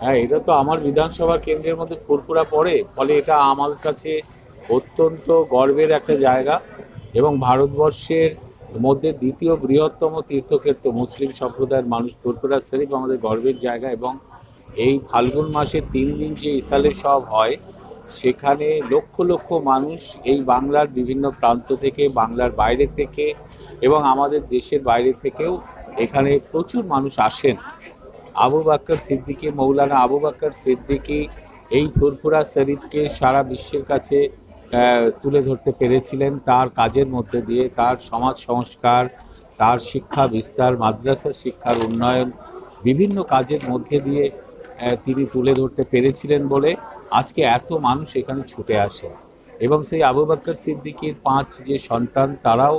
হ্যাঁ এটা তো আমার বিধানসভা কেন্দ্রের মধ্যে ফুরফুরা পড়ে, ফলে এটা আমার কাছে অত্যন্ত গর্বের একটা জায়গা এবং ভারতবর্ষের মধ্যে দ্বিতীয় বৃহত্তম তীর্থক্ষেত্র মুসলিম সম্প্রদায়ের মানুষ ফুরফুরা শরীফ আমাদের গর্বের জায়গা এবং এই ফাল্গুন মাসে তিন দিন যে ইসালের সব হয়, সেখানে লক্ষ লক্ষ মানুষ এই বাংলার বিভিন্ন প্রান্ত থেকে, বাংলার বাইরে থেকে এবং আমাদের দেশের বাইরে থেকেও এখানে প্রচুর মানুষ আসেন। আবু বাক্কর সিদ্দিকি, মৌলানা আবু বাক্কর সিদ্দিকি এই ফুরফুরা শরীফকে সারা বিশ্বের কাছে তুলে ধরতে পেরেছিলেন তার কাজের মধ্যে দিয়ে, তার সমাজ সংস্কার, তার শিক্ষা বিস্তার মাদ্রাসা শিক্ষার উন্নয়ন, বিভিন্ন কাজের মধ্যে দিয়ে তিনি তুলে ধরতে পেরেছিলেন বলে আজকে এত মানুষ এখানে ছুটে আসে। এবং সেই আবু বাক্কর সিদ্দিকীর পাঁচ যে সন্তান, তারাও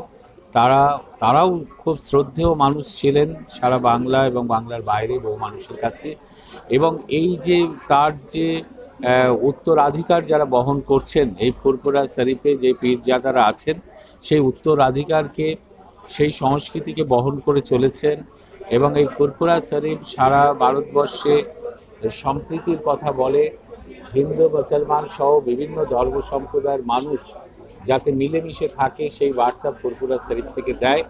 তারা, তারাও খুব শ্রদ্ধেয় মানুষ ছিলেন সারা বাংলা এবং বাংলার বাইরে বহু মানুষের কাছে। এবং এই যে তার যে উত্তরাধিকার যারা বহন করছেন, এই ফুরফুরা শরীফে যে পীরজাদারা আছেন, সেই উত্তরাধিকারকে, সেই সংস্কৃতিকে বহন করে চলেছেন এবং এই ফুরফুরা শরীফ সারা ভারতবর্ষে সম্প্রীতির কথা বলে, হিন্দু, মুসলমান সহ বিভিন্ন ধর্ম সম্প্রদায়ের মানুষ যাতে মিলেমিশে থাকে সেই বার্তা ফুরফুরা শরীফ থেকে দেয়।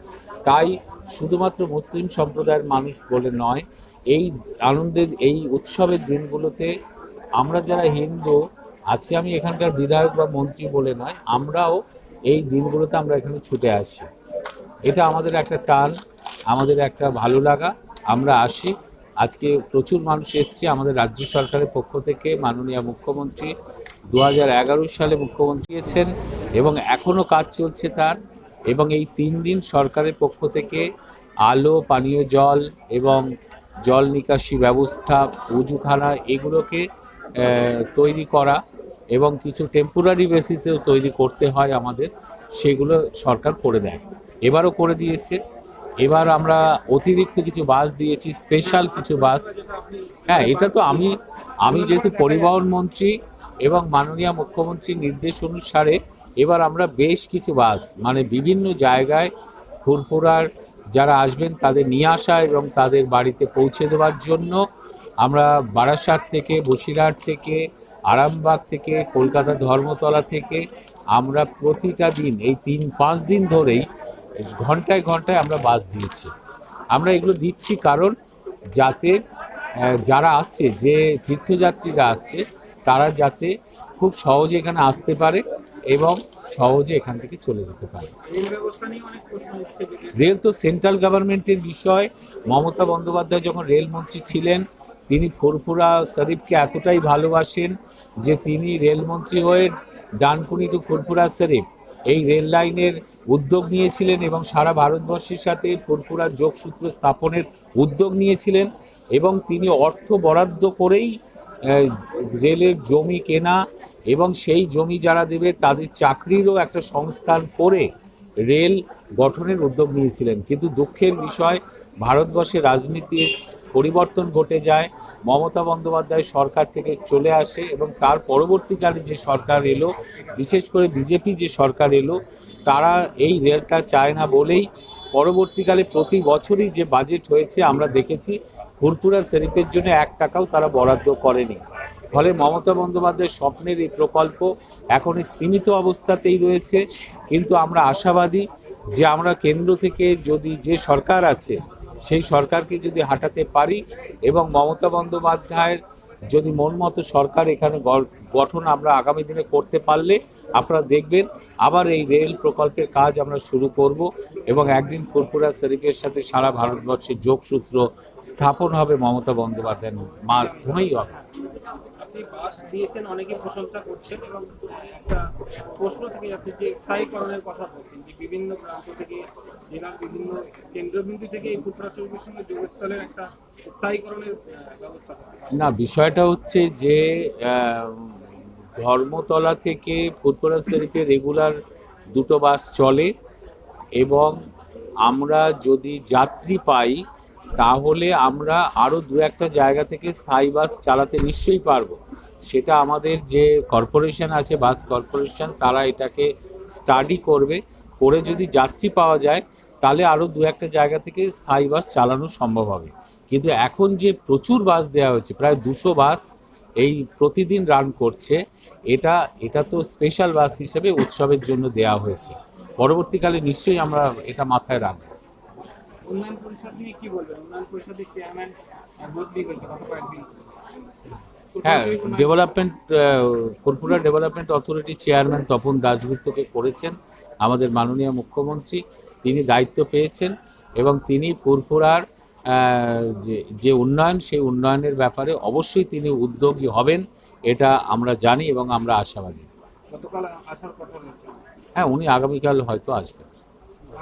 তাই শুধুমাত্র মুসলিম সম্প্রদায়ের মানুষ বলে নয়, এই আনন্দের, এই উৎসবের দিনগুলোতে আমরা যারা হিন্দু, আজকে আমি এখানকার বিধায়ক বা মন্ত্রী বলে নয়, আমরাও এই দিনগুলোতে আমরা এখানে ছুটে আসি। এটা আমাদের একটা টান, আমাদের একটা ভালো লাগা। আমরা আসি। আজকে প্রচুর মানুষ এসছে। আমাদের রাজ্য সরকারের পক্ষ থেকে মাননীয় মুখ্যমন্ত্রী দু হাজার এগারো সালে মুখ্যমন্ত্রী দিয়েছেন এবং এখনও কাজ চলছে তার। এবং এই তিন দিন সরকারের পক্ষ থেকে আলো, পানীয় জল এবং জল নিকাশি ব্যবস্থা, উজুখানা এগুলোকে তৈরি করা এবং কিছু টেম্পোরারি বেসিসেও তৈরি করতে হয় আমাদের। সেগুলো সরকার করে দেয়। এবারও করে দিয়েছে। এবার আমরা অতিরিক্ত কিছু বাস দিয়েছি স্পেশাল কিছু বাস। হ্যাঁ এটা তো আমি আমি যেহেতু পরিবহন মন্ত্রী এবং মাননীয় মুখ্যমন্ত্রীর নির্দেশ অনুসারে এবার আমরা বেশ কিছু বাস মানে বিভিন্ন জায়গায় ফুরফুরার যারা আসবেন তাদের নিয়ে আসা এবং তাদের বাড়িতে পৌঁছে দেওয়ার জন্য আমরা বারাসাত থেকে, বসিরহাট থেকে, আরামবাগ থেকে, কলকাতা ধর্মতলা থেকে আমরা প্রতিটা দিন, এই তিন, পাঁচ দিন ধরেই ঘন্টায় ঘন্টায় আমরা বাস দিয়েছি। আমরা এগুলো দিচ্ছি কারণ যাতে যারা আসছে, যে তীর্থযাত্রীরা আসছে, তারা যাতে খুব সহজে এখানে আসতে পারে এবং সহজে এখান থেকে চলে যেতে পারে। রেল তো সেন্ট্রাল গভর্নমেন্টের বিষয়। মমতা বন্দ্যোপাধ্যায় যখন রেলমন্ত্রী ছিলেন, তিনি ফুরফুরা শরীফকে এতটাই ভালোবাসেন যে তিনি রেলমন্ত্রী হয়ে ডানকুনি টু ফুরফুরা শরীফ এই রেল লাইনের উদ্যোগ নিয়েছিলেন এবং সারা ভারতবর্ষের সাথে ফুরফুরার যোগসূত্র স্থাপনের উদ্যোগ নিয়েছিলেন এবং তিনি অর্থ বরাদ্দ করেই রেলের জমি কেনা এবং সেই জমি যারা দেবে তাদের চাকরিরও একটা সংস্থান করে রেল গঠনের উদ্যোগ নিয়েছিলেন। কিন্তু দুঃখের বিষয়, ভারতবর্ষে রাজনীতির পরিবর্তন ঘটে যায়, মমতা বন্দ্যোপাধ্যায় সরকার থেকে চলে আসে এবং তার পরবর্তীকালে যে সরকার এলো, বিশেষ করে বিজেপি যে সরকার এলো, তারা এই রেলটা চায় না বলেই পরবর্তীকালে প্রতি বছরই যে বাজেট হয়েছে আমরা দেখেছি ফুরফুরা শরীফের জন্য এক টাকাও তারা বরাদ্দ করেনি। ফলে মমতা বন্দ্যোপাধ্যায়ের স্বপ্নের এই প্রকল্প এখন স্তীমিত অবস্থাতেই রয়েছে। কিন্তু আমরা আশাবাদী যে আমরা কেন্দ্র থেকে যদি যে সরকার আছে, সেই সরকারকে যদি হাঁটাতে পারি এবং মমতা বন্দ্যোপাধ্যায়ের যদি মন মতো সরকার এখানে গঠন আমরা আগামী দিনে করতে পারলে আপনারা দেখবেন আবার এই রেল প্রকল্পের কাজ আমরা শুরু করব এবং একদিন ফুরফুরা শরীফের সাথে সারা ভারতবর্ষের যোগসূত্র স্থাপন হবে মমতা বন্দ্যোপাধ্যায়ের মাধ্যমেই হবে। আপনি বাস দিয়েছেন অনেকে প্রশংসা করছেন এবং প্রশ্ন থেকে যাচ্ছে যে স্থায়ীকরণের কথা বলছেন যে বিভিন্ন প্রান্ত থেকে জেলার বিভিন্ন কেন্দ্রবিন্দু থেকে এই ফুটপাথ শরীফের সঙ্গে যোগস্থলের একটা স্থায়ীকরণের ব্যবস্থা না বিষয়টা হচ্ছে যে ধর্মতলা থেকে ফুটবলার শরীফে রেগুলার দুটো বাস চলে এবং আমরা যদি যাত্রী পাই তাহলে আমরা আরও দু একটা জায়গা থেকে স্থায়ী বাস চালাতে নিশ্চয়ই পারব। সেটা আমাদের যে কর্পোরেশন আছে, বাস কর্পোরেশন, তারা এটাকে স্টাডি করবে। করে যদি যাত্রী পাওয়া যায়, তাহলে আরও দু একটা জায়গা থেকে স্থায়ী বাস চালানো সম্ভব হবে। কিন্তু এখন যে প্রচুর বাস দেওয়া হয়েছে, প্রায় দুশো বাস এই প্রতিদিন রান করছে, এটা এটা তো স্পেশাল বাস হিসেবে উৎসবের জন্য দেওয়া হয়েছে। পরবর্তীকালে নিশ্চয়ই আমরা এটা মাথায় রাখব। উন্নয়ন পরিষদ নিয়ে কি বলবেন? উন্নয়ন পরিষদের চেয়ারম্যান বদলি হয়েছে গত কয়েকদিন। হ্যাঁ development Furfura development authority chairman Tapan দাশগুপ্তকে করেছেন আমাদের মাননীয় মুখ্যমন্ত্রী। তিনি দায়িত্ব পেয়েছেন এবং তিনি ফুরপুরার যে যে উন্নয়ন সেই উন্নয়নের ব্যাপারে অবশ্যই তিনি উদ্যোগী হবেন এটা আমরা জানি এবং আমরা আশাবাদী। হ্যাঁ উনি আগামীকাল হয়তো আসবেন।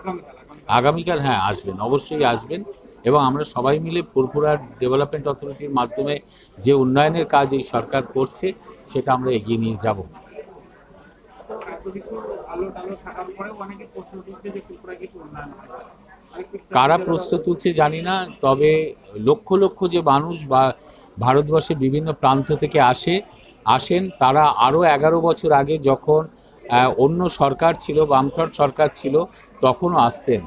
আগামীকাল। আগামীকাল হ্যাঁ আসবেন, অবশ্যই আসবেন। এবং আমরা সবাই মিলে ফুরপুরা ডেভেলপমেন্ট অথরিটির মাধ্যমে যে উন্নয়নের কাজ এই সরকার করছে, সেটা আমরা এগিয়ে নিয়ে যাব। কারা প্রশ্ন তুলছে জানি না, তবে লক্ষ লক্ষ যে মানুষ বা ভারতবর্ষের বিভিন্ন প্রান্ত থেকে আসে, আসেন, তারা আরও এগারো বছর আগে যখন অন্য সরকার ছিল, বামফ্রন্ট সরকার ছিল তখনও আসতেন।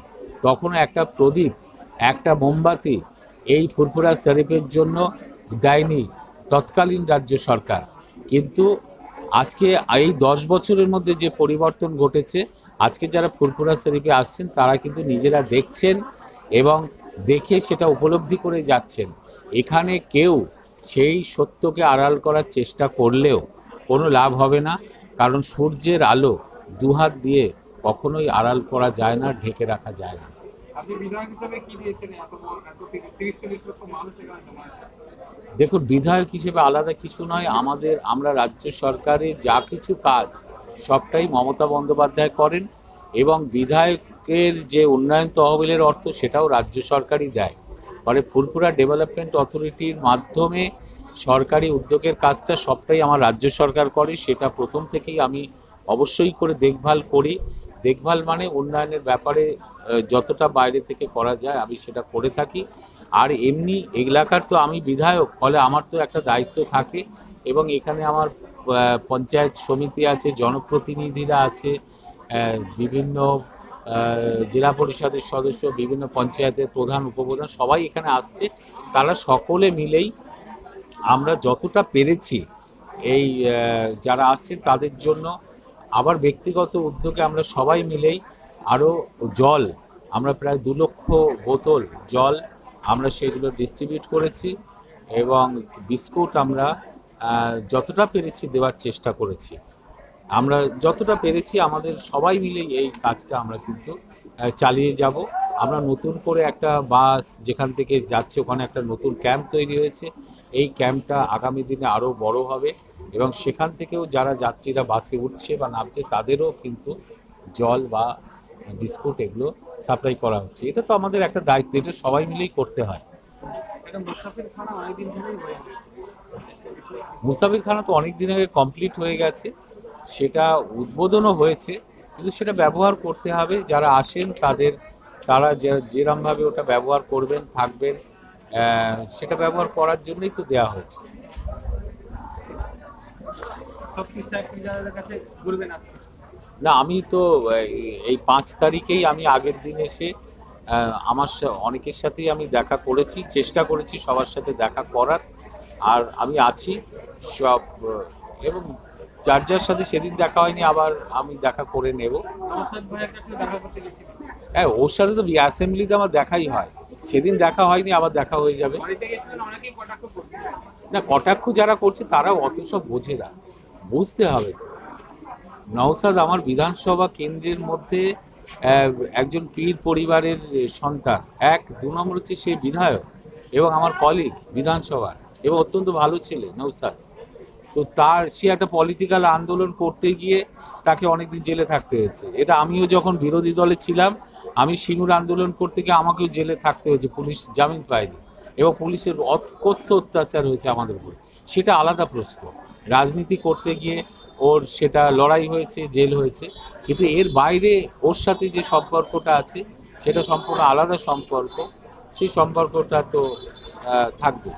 তখনও একটা প্রদীপ, একটা মোমবাতি এই ফুরফুরা শরীফের জন্য দেয়নি তৎকালীন রাজ্য সরকার। কিন্তু আজকে এই দশ বছরের মধ্যে যে পরিবর্তন ঘটেছে, আজকে যারা ফুরফুরা শরীফে আসছেন, তারা কিন্তু নিজেরা দেখছেন এবং দেখে সেটা উপলব্ধি করে যাচ্ছেন। এখানে কেউ সেই সত্যকে আড়াল করার চেষ্টা করলেও কোনো লাভ হবে না, কারণ সূর্যের আলো দুহাত দিয়ে কখনোই আড়াল করা যায় না ঢেকে রাখা যায় না? দেখুন বিধায়ক হিসেবে আলাদা কিছু নয় আমাদের আমরা রাজ্য সরকারের যা কিছু কাজ সবটাই মমতা বন্দ্যোপাধ্যায় করেন এবং বিধায়কের যে উন্নয়ন তহবিলের অর্থ সেটাও রাজ্য সরকারই দেয়। ফলে ফুরপুরা ডেভেলপমেন্ট অথরিটির মাধ্যমে সরকারি উদ্যোগের কাজটা সবটাই আমার রাজ্য সরকার করে সেটা প্রথম থেকেই আমি অবশ্যই করে দেখভাল করি। দেখভাল মানে উন্নয়নের ব্যাপারে যতটা বাইরে থেকে করা যায় আমি সেটা করে থাকি। আর এমনি এলাকার তো আমি বিধায়ক, ফলে আমার তো একটা দায়িত্ব থাকে এবং এখানে আমার পঞ্চায়েত সমিতি আছে, জনপ্রতিনিধিরা আছে বিভিন্ন জেলা পরিষদের সদস্য, বিভিন্ন পঞ্চায়েতের প্রধান, উপপ্রধান সবাই এখানে আসছে। তারা সকলে মিলেই আমরা যতটা পেরেছি এই যারা আসছেন তাদের জন্য আবার ব্যক্তিগত উদ্যোগে আমরা সবাই মিলেই আরও জল, আমরা প্রায় দু লক্ষ বোতল জল আমরা সেগুলো ডিস্ট্রিবিউট করেছি এবং বিস্কুট আমরা যতটা পেরেছি দেওয়ার চেষ্টা করেছি। আমরা যতটা পেরেছি আমাদের সবাই মিলে এই কাজটা আমরা কিন্তু চালিয়ে যাব। আমরা নতুন করে একটা বাস যেখান থেকে যাচ্ছে, ওখানে একটা নতুন ক্যাম্প তৈরি হয়েছে। এই ক্যাম্পটা আগামী দিনে আরও বড় হবে এবং সেখান থেকেও যারা যাত্রীরা বাসে উঠছে বা নামছে তাদেরও কিন্তু জল বা বিস্কুট এগুলো সাপ্লাই করা হচ্ছে। এটা তো আমাদের একটা দায়িত্ব এটা সবাই মিলেই করতে হয়। মুসাফির খানা তো অনেক দিন আগে কমপ্লিট হয়ে গেছে সেটা উদ্বোধনও হয়েছে কিন্তু সেটা ব্যবহার করতে হবে। যারা আসেন তাদের তারা যে যেরমভাবে ওটা ব্যবহার করবেন থাকবেন সেটা ব্যবহার করার জন্যই তো দেওয়া হয়েছে। না আমি তো এই- পাঁচ তারিখেই আমি আগের দিন এসে আমার অনেকের সাথেই আমি দেখা করেছি চেষ্টা করেছি সবার সাথে দেখা করার। আর আমি আছি সব এবং যার যার সাথে সেদিন দেখা হয়নি আবার আমি দেখা করে নেব। হ্যাঁ ওর সাথে তো অ্যাসেম্বলিতে আমার দেখাই হয়। সেদিন দেখা হয়নি আবার দেখা হয়ে যাবে। না কটাক্ষ যারা করছে তারাও অত সব বোঝে না। বুঝতে হবে তো। নওসাদ আমার বিধানসভা কেন্দ্রের মধ্যে একজন পীর পরিবারের সন্তান। এক দু নম্বর হচ্ছে সে বিধায়ক এবং আমার কলিগ বিধানসভার। এবং অত্যন্ত ভালো ছেলে নৌসাদ তো তার সে একটা পলিটিক্যাল আন্দোলন করতে গিয়ে তাকে অনেকদিন জেলে থাকতে হয়েছে। এটা আমিও যখন বিরোধী দলে ছিলাম আমি সিঙ্গুর আন্দোলন করতে গিয়ে আমাকেও জেলে থাকতে হয়েছে, পুলিশ জামিন পায়নি। এবং পুলিশের অকথ্য অত্যাচার হয়েছে আমাদের উপর, সেটা আলাদা প্রশ্ন। রাজনীতি করতে গিয়ে ওর সেটা লড়াই হয়েছে, জেল হয়েছে, কিন্তু এর বাইরে ওর সাথে যে সম্পর্কটা আছে, সেটা সম্পূর্ণ আলাদা সম্পর্ক, সেই সম্পর্কটা তো থাকবে।